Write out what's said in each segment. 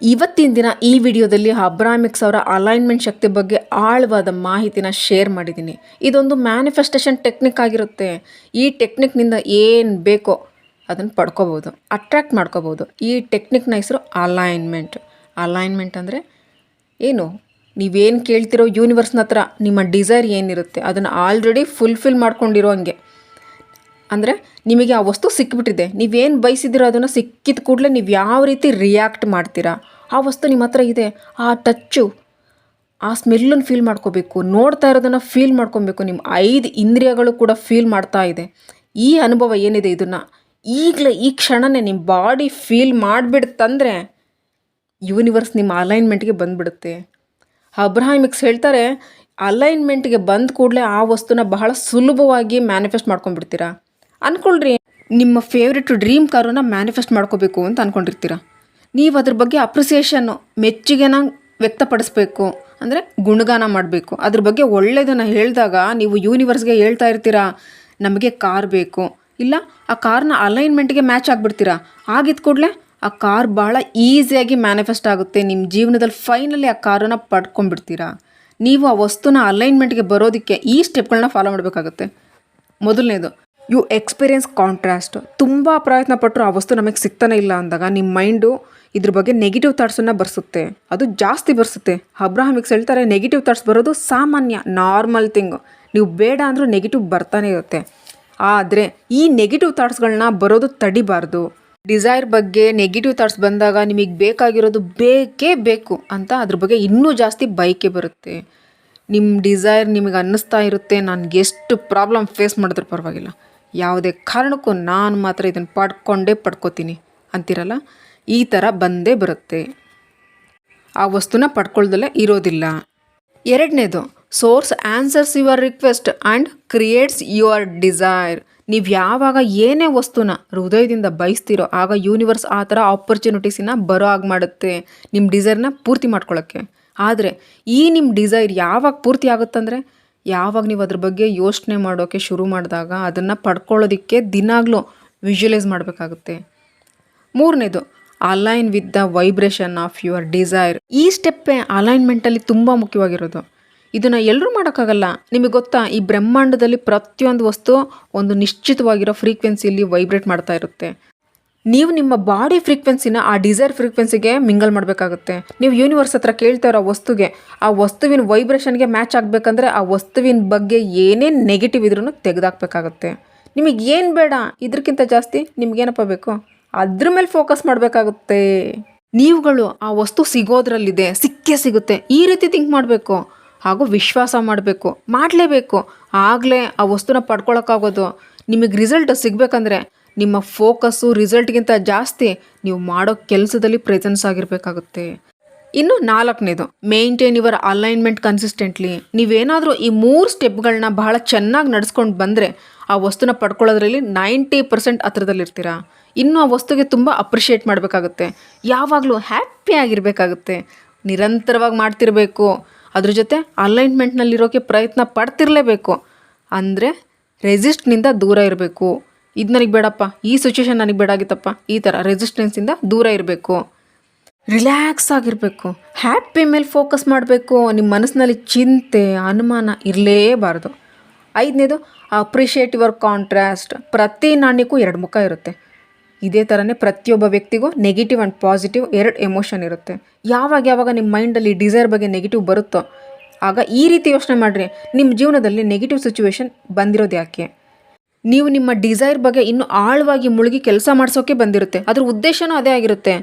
ಇವತ್ತಿನ ದಿನ ಈ ವಿಡಿಯೋದಲ್ಲಿ ಅಬ್ರಾಮಿಕ್ಸ್ ಅವರ ಅಲೈನ್ಮೆಂಟ್ ಶಕ್ತಿ ಬಗ್ಗೆ ಆಳವಾದ ಮಾಹಿತಿನ ಶೇರ್ ಮಾಡಿದ್ದೀನಿ. ಇದೊಂದು ಮ್ಯಾನಿಫೆಸ್ಟೇಷನ್ ಟೆಕ್ನಿಕ್ ಆಗಿರುತ್ತೆ. ಈ ಟೆಕ್ನಿಕ್ನಿಂದ ಏನು ಬೇಕೋ ಅದನ್ನು ಪಡ್ಕೋಬೋದು ಅಟ್ರ್ಯಾಕ್ಟ್ ಮಾಡ್ಕೋಬೋದು ಈ ಟೆಕ್ನಿಕ್ನ ಹೆಸರು ಅಲೈನ್ಮೆಂಟ್. ಅಲೈನ್ಮೆಂಟ್ ಅಂದರೆ ಏನು? ನೀವೇನು ಕೇಳ್ತಿರೋ ಯೂನಿವರ್ಸ್ನ ಹತ್ರ ನಿಮ್ಮ ಡಿಸೈರ್ ಏನಿರುತ್ತೆ, ಅದನ್ನು ಆಲ್ರೆಡಿ ಫುಲ್ಫಿಲ್ ಮಾಡ್ಕೊಂಡಿರೋ ಹಂಗೆ. ಅಂದರೆ ನಿಮಗೆ ಆ ವಸ್ತು ಸಿಕ್ಕಿಬಿಟ್ಟಿದೆ ನೀವೇನು ಬಯಸಿದಿರೋ ಅದನ್ನು ಸಿಕ್ಕಿದ ಕೂಡಲೇ ನೀವು ಯಾವ ರೀತಿ ರಿಯಾಕ್ಟ್ ಮಾಡ್ತೀರಾ? ಆ ವಸ್ತು ನಿಮ್ಮ ಹತ್ರ ಇದೆ. ಆ ಟಚ್ಚು ಆ ಸ್ಮೆಲ್ಲನ್ನು ಫೀಲ್ ಮಾಡ್ಕೋಬೇಕು. ನೋಡ್ತಾ ಇರೋದನ್ನು ಫೀಲ್ ಮಾಡ್ಕೊಬೇಕು. ನಿಮ್ಮ ಐದು ಇಂದ್ರಿಯಗಳು ಕೂಡ ಫೀಲ್ ಮಾಡ್ತಾ ಇದೆ. ಈ ಅನುಭವ ಏನಿದೆ ಇದನ್ನು? ಈಗಲೇ ಈ ಕ್ಷಣನೇ ನಿಮ್ಮ ಬಾಡಿ ಫೀಲ್ ಮಾಡಿಬಿಡ್ತಂದರೆ ಯೂನಿವರ್ಸ್ ನಿಮ್ಮ ಅಲೈನ್ಮೆಂಟ್ಗೆ ಬಂದುಬಿಡುತ್ತೆ. ಅಬ್ರಾಹಿಮಿಕ್ಸ್ ಹೇಳ್ತಾರೆ ಅಲೈನ್ಮೆಂಟ್ಗೆ ಬಂದ ಕೂಡಲೇ ಆ ವಸ್ತುನ ಬಹಳ ಸುಲಭವಾಗಿ ಮ್ಯಾನಿಫೆಸ್ಟ್ ಮಾಡ್ಕೊಂಡ್ಬಿಡ್ತೀರಾ? ಅಂದ್ಕೊಳ್ರಿ ನಿಮ್ಮ ಫೇವ್ರೆಟ್ ಡ್ರೀಮ್ ಕಾರನ್ನ ಮ್ಯಾನಿಫೆಸ್ಟ್ ಮಾಡ್ಕೋಬೇಕು ಅಂತ ಅಂದ್ಕೊಂಡಿರ್ತೀರ ನೀವು ಅದ್ರ ಬಗ್ಗೆ ಅಪ್ರಿಸಿಯೇಷನ್ನು ಮೆಚ್ಚುಗೆನ ವ್ಯಕ್ತಪಡಿಸ್ಬೇಕು. ಅಂದರೆ ಗುಣಗಾನ ಮಾಡಬೇಕು. ಅದ್ರ ಬಗ್ಗೆ ಒಳ್ಳೆಯದನ್ನು ಹೇಳಿದಾಗ ನೀವು ಯೂನಿವರ್ಸ್ಗೆ ಹೇಳ್ತಾ ಇರ್ತೀರಾ? ನಮಗೆ ಕಾರ್ ಬೇಕು. ಇಲ್ಲ, ಆ ಕಾರ್ನ ಅಲೈನ್ಮೆಂಟ್ಗೆ ಮ್ಯಾಚ್ ಆಗಿಬಿಡ್ತೀರಾ? ಆಗಿದ್ದ ಕೂಡಲೇ ಆ ಕಾರ್ ಭಾಳ ಈಸಿಯಾಗಿ ಮ್ಯಾನಿಫೆಸ್ಟ್ ಆಗುತ್ತೆ. ನಿಮ್ಮ ಜೀವನದಲ್ಲಿ ಫೈನಲಿ ಆ ಕಾರನ್ನು ಪಡ್ಕೊಂಡ್ಬಿಡ್ತೀರಾ? ನೀವು ಆ ವಸ್ತುನ ಅಲೈನ್ಮೆಂಟ್ಗೆ ಬರೋದಕ್ಕೆ ಈ ಸ್ಟೆಪ್ಗಳನ್ನ ಫಾಲೋ ಮಾಡಬೇಕಾಗುತ್ತೆ. ಮೊದಲನೇದು ಯು ಎಕ್ಸ್ಪೀರಿಯನ್ಸ್ ಕಾಂಟ್ರಾಸ್ಟ್. ತುಂಬ ಪ್ರಯತ್ನ ಪಟ್ಟರು ಆ ವಸ್ತು ನಮಗೆ ಸಿಗ್ತಾನೆ ಇಲ್ಲ ಅಂದಾಗ ನಿಮ್ಮ ಮೈಂಡು ಇದ್ರ ಬಗ್ಗೆ ನೆಗೆಟಿವ್ ಥಾಟ್ಸನ್ನು ಬರ್ಸುತ್ತೆ. ಅದು ಜಾಸ್ತಿ ಬರ್ಸುತ್ತೆ. ಅಬ್ರಾಹಮಿಕ್ಸ್ ಹೇಳ್ತಾರೆ ನೆಗೆಟಿವ್ ಥಾಟ್ಸ್ ಬರೋದು ಸಾಮಾನ್ಯ ನಾರ್ಮಲ್ ಥಿಂಗ್ ನೀವು ಬೇಡ ಅಂದರೂ ನೆಗೆಟಿವ್ ಬರ್ತಾನೆ ಇರುತ್ತೆ. ಆದರೆ ಈ ನೆಗೆಟಿವ್ ಥಾಟ್ಸ್ಗಳನ್ನ ಬರೋದು ತಡಿಬಾರ್ದು. ಡಿಸೈರ್ ಬಗ್ಗೆ ನೆಗೆಟಿವ್ ಥಾಟ್ಸ್ ಬಂದಾಗ ನಿಮಗೆ ಬೇಕಾಗಿರೋದು ಬೇಕೇ ಬೇಕು ಅಂತ ಅದ್ರ ಬಗ್ಗೆ ಇನ್ನೂ ಜಾಸ್ತಿ ಬೈಕೆ ಬರುತ್ತೆ. ನಿಮ್ಮ ಡಿಸೈರ್ ನಿಮಗೆ ಅನ್ನಿಸ್ತಾ ಇರುತ್ತೆ ನನಗೆ ಎಷ್ಟು ಪ್ರಾಬ್ಲಮ್ ಫೇಸ್ ಮಾಡಿದ್ರು ಪರವಾಗಿಲ್ಲ. ಯಾವುದೇ ಕಾರಣಕ್ಕೂ ನಾನು ಮಾತ್ರ ಇದನ್ನು ಪಡ್ಕೊಂಡೇ ಪಡ್ಕೋತೀನಿ. ಅಂತಿರಲ್ಲ? ಈ ಥರ ಬಂದೇ ಬರುತ್ತೆ. ಆ ವಸ್ತುನ ಪಡ್ಕೊಳ್ದಲ್ಲೇ ಇರೋದಿಲ್ಲ. ಎರಡನೇದು source answers your request and creates your desire ನೀವು ಯಾವಾಗ ಏನೇ ವಸ್ತುನ ಹೃದಯದಿಂದ ಬಯಸ್ತೀರೋ ಆಗ ಯೂನಿವರ್ಸ್ ಆ ಥರ ಆಪರ್ಚುನಿಟೀಸಿನ ಬರೋ ಆಗಿ ಮಾಡುತ್ತೆ. ನಿಮ್ಮ ಡಿಸೈರ್ನ ಪೂರ್ತಿ ಮಾಡ್ಕೊಳ್ಳೋಕ್ಕೆ ಆದರೆ ಈ ನಿಮ್ಮ ಡಿಸೈರ್ ಯಾವಾಗ ಪೂರ್ತಿ ಆಗುತ್ತಂದರೆ? ಯಾವಾಗ ನೀವು ಅದ್ರ ಬಗ್ಗೆ ಯೋಚನೆ ಮಾಡೋಕ್ಕೆ ಶುರು ಮಾಡಿದಾಗ ಅದನ್ನು ಪಡ್ಕೊಳ್ಳೋದಕ್ಕೆ ದಿನಾಗಲೂ ವಿಜುವಲೈಸ್ ಮಾಡಬೇಕಾಗುತ್ತೆ. ಮೂರನೇದು align with the vibration of your desire ಈ ಸ್ಟೆಪ್ಪೇ ಅಲೈನ್ಮೆಂಟಲ್ಲಿ ತುಂಬ ಮುಖ್ಯವಾಗಿರೋದು. ಇದನ್ನು ಎಲ್ಲರೂ ಮಾಡೋಕ್ಕಾಗಲ್ಲ. ನಿಮಗೆ ಗೊತ್ತಾ, ಈ ಬ್ರಹ್ಮಾಂಡದಲ್ಲಿ ಪ್ರತಿಯೊಂದು ವಸ್ತು ಒಂದು ನಿಶ್ಚಿತವಾಗಿರೋ ಫ್ರೀಕ್ವೆನ್ಸಿಯಲ್ಲಿ ವೈಬ್ರೇಟ್ ಮಾಡ್ತಾ ಇರುತ್ತೆ. ನೀವು ನಿಮ್ಮ ಬಾಡಿ ಫ್ರೀಕ್ವೆನ್ಸಿನ ಆ ಡಿಸೈರ್ ಫ್ರೀಕ್ವೆನ್ಸಿಗೆ ಮಿಂಗಲ್ ಮಾಡಬೇಕಾಗುತ್ತೆ. ನೀವು ಯೂನಿವರ್ಸ್ ಹತ್ರ ಕೇಳ್ತಾ ಇರೋ ವಸ್ತುಗೆ, ಆ ವಸ್ತುವಿನ ವೈಬ್ರೇಷನ್ಗೆ ಮ್ಯಾಚ್ ಆಗಬೇಕಂದ್ರೆ ಆ ವಸ್ತುವಿನ ಬಗ್ಗೆ ಏನೇ ನೆಗೆಟಿವ್ ಇದ್ರೂ ತೆಗೆದಾಕ್ಬೇಕಾಗುತ್ತೆ. ನಿಮಗೆ ಏನು ಬೇಡ? ಇದಕ್ಕಿಂತ ಜಾಸ್ತಿ ನಿಮಗೇನಪ್ಪ ಬೇಕು? ಅದ್ರ ಮೇಲೆ ಫೋಕಸ್ ಮಾಡಬೇಕಾಗುತ್ತೆ. ನೀವುಗಳು ಆ ವಸ್ತು ಸಿಗೋದ್ರಲ್ಲಿದೆ, ಸಿಕ್ಕೇ ಸಿಗುತ್ತೆ. ಈ ರೀತಿ ಥಿಂಕ್ ಮಾಡಬೇಕು. ಹಾಗೂ ವಿಶ್ವಾಸ ಮಾಡಬೇಕು. ಮಾಡಲೇಬೇಕು. ಆಗಲೇ ಆ ವಸ್ತುನ ಪಡ್ಕೊಳಕ್ಕಾಗೋದು. ನಿಮಗೆ ರಿಸಲ್ಟ್ ಸಿಗಬೇಕಂದ್ರೆ ನಿಮ್ಮ ಫೋಕಸ್ಸು ರಿಸಲ್ಟ್ಗಿಂತ ಜಾಸ್ತಿ ನೀವು ಮಾಡೋ ಕೆಲಸದಲ್ಲಿ ಪ್ರೆಸೆನ್ಸ್ ಆಗಿರಬೇಕಾಗುತ್ತೆ. ಇನ್ನು ನಾಲ್ಕನೇದು, ಮೇಂಟೈನ್ ಯುವರ್ ಅಲೈನ್ಮೆಂಟ್ ಕನ್ಸಿಸ್ಟೆಂಟ್ಲಿ. ನೀವೇನಾದರೂ ಈ ಮೂರು ಸ್ಟೆಪ್ಗಳನ್ನ ಬಹಳ ಚೆನ್ನಾಗಿ ನಡೆಸ್ಕೊಂಡು ಬಂದರೆ ಆ ವಸ್ತುನ ಪಡ್ಕೊಳ್ಳೋದ್ರಲ್ಲಿ ನೈಂಟಿ ಪರ್ಸೆಂಟ್ ಹತ್ರದಲ್ಲಿರ್ತೀರ? ಇನ್ನು ಆ ವಸ್ತುಗೆ ತುಂಬ ಅಪ್ರಿಷಿಯೇಟ್ ಮಾಡಬೇಕಾಗುತ್ತೆ. ಯಾವಾಗಲೂ ಹ್ಯಾಪಿ ಆಗಿರಬೇಕಾಗುತ್ತೆ. ನಿರಂತರವಾಗಿ ಮಾಡ್ತಿರಬೇಕು. ಅದ್ರ ಜೊತೆ ಅಲೈನ್ಮೆಂಟ್ನಲ್ಲಿರೋಕ್ಕೆ ಪ್ರಯತ್ನ ಪಡ್ತಿರಲೇಬೇಕು. ಅಂದರೆ ರೆಸಿಸ್ಟ್ನಿಂದ ದೂರ ಇರಬೇಕು. ಇದು ನನಗೆ ಬೇಡಪ್ಪ. ಈ ಸಿಚುವೇಶನ್ ನನಗೆ ಬೇಡಾಗಿತ್ತಪ್ಪ ಈ ಥರ ರೆಸಿಸ್ಟೆನ್ಸಿಂದ ದೂರ ಇರಬೇಕು. ರಿಲ್ಯಾಕ್ಸ್ ಆಗಿರಬೇಕು. ಹ್ಯಾಪಿ ಮೇಲೆ ಫೋಕಸ್ ಮಾಡಬೇಕು. ನಿಮ್ಮ ಮನಸ್ಸಿನಲ್ಲಿ ಚಿಂತೆ, ಅನುಮಾನ ಇರಲೇಬಾರ್ದು. ಐದನೇದು ಅಪ್ರಿಷಿಯೇಟ್ ಯುವರ್ ಕಾಂಟ್ರಾಸ್ಟ್ ಪ್ರತಿ ನಾಣ್ಯಕ್ಕೂ ಎರಡು ಮುಖ ಇರುತ್ತೆ. ಇದೇ ಥರನೇ ಪ್ರತಿಯೊಬ್ಬ ವ್ಯಕ್ತಿಗೂ ನೆಗೆಟಿವ್ ಆ್ಯಂಡ್ ಪಾಸಿಟಿವ್ ಎರಡು ಎಮೋಷನ್ ಇರುತ್ತೆ. ಯಾವಾಗ ಯಾವಾಗ ನಿಮ್ಮ ಮೈಂಡಲ್ಲಿ ಡಿಸೈರ್ ಬಗ್ಗೆ ನೆಗೆಟಿವ್ ಬರುತ್ತೋ, ಆಗ ಈ ರೀತಿ ಯೋಚನೆ ಮಾಡಿರಿ. ನಿಮ್ಮ ಜೀವನದಲ್ಲಿ ನೆಗೆಟಿವ್ ಸಿಚುವೇಶನ್ ಬಂದಿರೋದು ಯಾಕೆ? ನೀವು ನಿಮ್ಮ ಡಿಸೈರ್ ಬಗ್ಗೆ ಇನ್ನೂ ಆಳವಾಗಿ ಮುಳುಗಿ ಕೆಲಸ ಮಾಡಿಸೋಕೆ ಬಂದಿರುತ್ತೆ. ಅದ್ರ ಉದ್ದೇಶನೂ ಅದೇ ಆಗಿರುತ್ತೆ.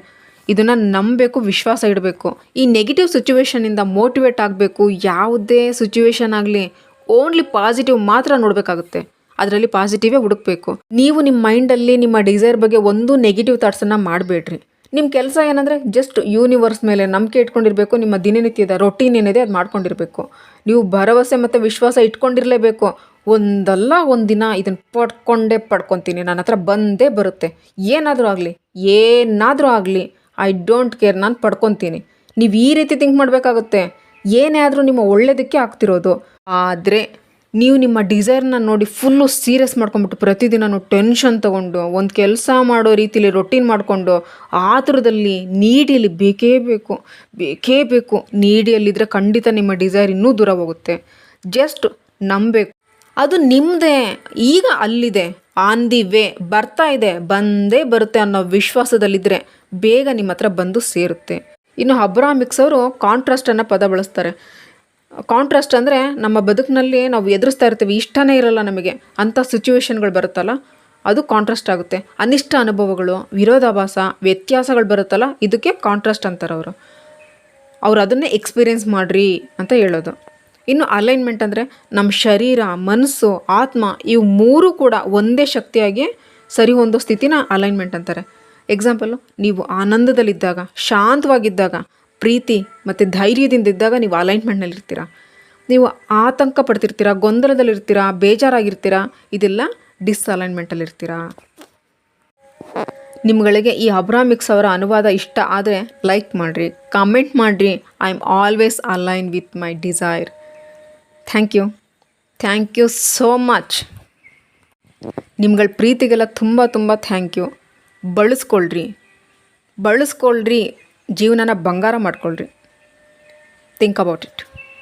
ಇದನ್ನು ನಂಬಬೇಕು, ವಿಶ್ವಾಸ ಇಡಬೇಕು. ಈ ನೆಗೆಟಿವ್ ಸಿಚುವೇಶನಿಂದ ಮೋಟಿವೇಟ್ ಆಗಬೇಕು, ಯಾವುದೇ ಸಿಚುವೇಶನ್ ಆಗಲಿ ಓನ್ಲಿ ಪಾಸಿಟಿವ್ ಮಾತ್ರ ನೋಡಬೇಕಾಗುತ್ತೆ. ಅದರಲ್ಲಿ ಪಾಸಿಟಿವೇ ಹುಡುಕಬೇಕು. ನೀವು ನಿಮ್ಮ ಮೈಂಡಲ್ಲಿ ನಿಮ್ಮ ಡಿಸೈರ್ ಬಗ್ಗೆ ಒಂದು ನೆಗೆಟಿವ್ ಥಾಟ್ಸನ್ನು ಮಾಡಬೇಡ್ರಿ. ನಿಮ್ಮ ಕೆಲಸ ಏನಂದರೆ ಜಸ್ಟ್ ಯೂನಿವರ್ಸ್ ಮೇಲೆ ನಂಬಿಕೆ ಇಟ್ಕೊಂಡಿರಬೇಕು, ನಿಮ್ಮ ದಿನನಿತ್ಯದ ರೊಟೀನ್ ಏನಿದೆ ಅದು ಮಾಡ್ಕೊಂಡಿರಬೇಕು. ನೀವು ಭರವಸೆ ಮತ್ತು ವಿಶ್ವಾಸ ಇಟ್ಕೊಂಡಿರಲೇಬೇಕು. ಒಂದಲ್ಲ ಒಂದಿನ ದಿನ ಇದನ್ನು ಪಡ್ಕೊಂಡೇ ಪಡ್ಕೊತೀನಿ. ನನ್ನ ಹತ್ರ ಬಂದೇ ಬರುತ್ತೆ. ಏನಾದರೂ ಆಗಲಿ ಏನಾದರೂ ಆಗಲಿ ಐ ಡೋಂಟ್ ಕೇರ್ ನಾನು ಪಡ್ಕೊತೀನಿ. ನೀವು ಈ ರೀತಿ ಥಿಂಕ್ ಮಾಡಬೇಕಾಗುತ್ತೆ. ಏನೇ ಆದರೂ ನಿಮ್ಮ ಒಳ್ಳೆಯದಕ್ಕೆ ಆಗ್ತಿರೋದು. ಆದರೆ, ನೀವು ನಿಮ್ಮ ಡಿಸೈರ್ನ ನೋಡಿ ಫುಲ್ಲು ಸೀರಿಯಸ್ ಮಾಡ್ಕೊಂಬಿಟ್ಟು ಪ್ರತಿದಿನ ಟೆನ್ಷನ್ ತೊಗೊಂಡು, ಒಂದು ಕೆಲಸ ಮಾಡೋ ರೀತಿಲಿ ರೊಟೀನ್ ಮಾಡಿಕೊಂಡು ಆತುರದಲ್ಲಿ ನೀಡಿಯಲ್ಲಿ ಬೇಕೇ ಬೇಕು. ಬೇಕೇ ಬೇಕು. ನೀಡಿಯಲ್ಲಿದ್ದರೆ ಖಂಡಿತ ನಿಮ್ಮ ಡಿಸೈರ್ ಇನ್ನೂ ದೂರ ಹೋಗುತ್ತೆ. ಜಸ್ಟ್ ನಂಬಬೇಕು. ಅದು ನಿಮ್ಮದೇ ಈಗ ಅಲ್ಲಿದೆ. ಆನ್ ದಿ ವೇ ಬರ್ತಾ ಇದೆ. ಬಂದೇ ಬರುತ್ತೆ ಅನ್ನೋ ವಿಶ್ವಾಸದಲ್ಲಿದ್ದರೆ ಬೇಗ ನಿಮ್ಮ ಹತ್ರ ಬಂದು ಸೇರುತ್ತೆ. ಇನ್ನು ಅಬ್ರಾಮಿಕ್ಸ್ ಅವರು ಕಾಂಟ್ರಾಸ್ಟ್ ಅನ್ನೋ ಪದ ಬಳಸ್ತಾರೆ. ಕಾಂಟ್ರಾಸ್ಟ್ ಅಂದರೆ ನಮ್ಮ ಬದುಕಿನಲ್ಲಿ ನಾವು ಎದುರಿಸ್ತಾ ಇರ್ತೀವಿ. ಇಷ್ಟನೇ ಇರಲ್ಲ ನಮಗೆ. ಅಂಥ ಸಿಚುವೇಶನ್ಗಳು ಬರುತ್ತಲ್ಲ. ಅದು ಕಾಂಟ್ರಾಸ್ಟ್ ಆಗುತ್ತೆ. ಅನಿಷ್ಟ ಅನುಭವಗಳು, ವಿರೋಧಾಭಾಸ, ವ್ಯತ್ಯಾಸಗಳು ಬರುತ್ತಲ್ಲ. ಇದಕ್ಕೆ ಕಾಂಟ್ರಾಸ್ಟ್ ಅಂತಾರೆ ಅವರು. ಅವ್ರು ಅದನ್ನೇ ಎಕ್ಸ್ಪೀರಿಯೆನ್ಸ್ ಮಾಡಿರಿ ಅಂತ ಹೇಳೋದು. ಇನ್ನು ಅಲೈನ್ಮೆಂಟ್ ಅಂದರೆ ನಮ್ಮ ಶರೀರ, ಮನಸ್ಸು, ಆತ್ಮ ಇವು ಮೂರೂ ಕೂಡ ಒಂದೇ ಶಕ್ತಿಯಾಗಿ ಸರಿ ಹೊಂದೋ ಸ್ಥಿತಿನ ಅಲೈನ್ಮೆಂಟ್ ಅಂತಾರೆ. ಎಕ್ಸಾಂಪಲ್ಲು ನೀವು ಆನಂದದಲ್ಲಿದ್ದಾಗ, ಶಾಂತವಾಗಿದ್ದಾಗ, ಪ್ರೀತಿ ಮತ್ತು ಧೈರ್ಯದಿಂದ ಇದ್ದಾಗ ನೀವು ಅಲೈನ್ಮೆಂಟ್ನಲ್ಲಿರ್ತೀರ ನೀವು ಆತಂಕ ಪಡ್ತಿರ್ತೀರ, ಗೊಂದಲದಲ್ಲಿರ್ತೀರ, ಬೇಜಾರಾಗಿರ್ತೀರ, ಇದೆಲ್ಲ ಡಿಸ್ಅಲೈನ್ಮೆಂಟಲ್ಲಿರ್ತೀರ ನಿಮ್ಗಳಿಗೆ ಈ ಅಬ್ರಾಮಿಕ್ಸ್ ಅವರ ಅನುವಾದ ಇಷ್ಟ ಆದರೆ ಲೈಕ್ ಮಾಡಿರಿ ಕಮೆಂಟ್ ಮಾಡಿರಿ. I am always align with my desire thank you thank you so much ನಿಮ್ಗಳ ಪ್ರೀತಿಗೆಲ್ಲ ತುಂಬ ತುಂಬ ಥ್ಯಾಂಕ್ ಯು ಬಳಸ್ಕೊಳ್ರಿ. ಬಳಸ್ಕೊಳ್ರಿ. ಜೀವನನ ಬಂಗಾರ ಮಾಡ್ಕೊಳ್ರಿ. Think about it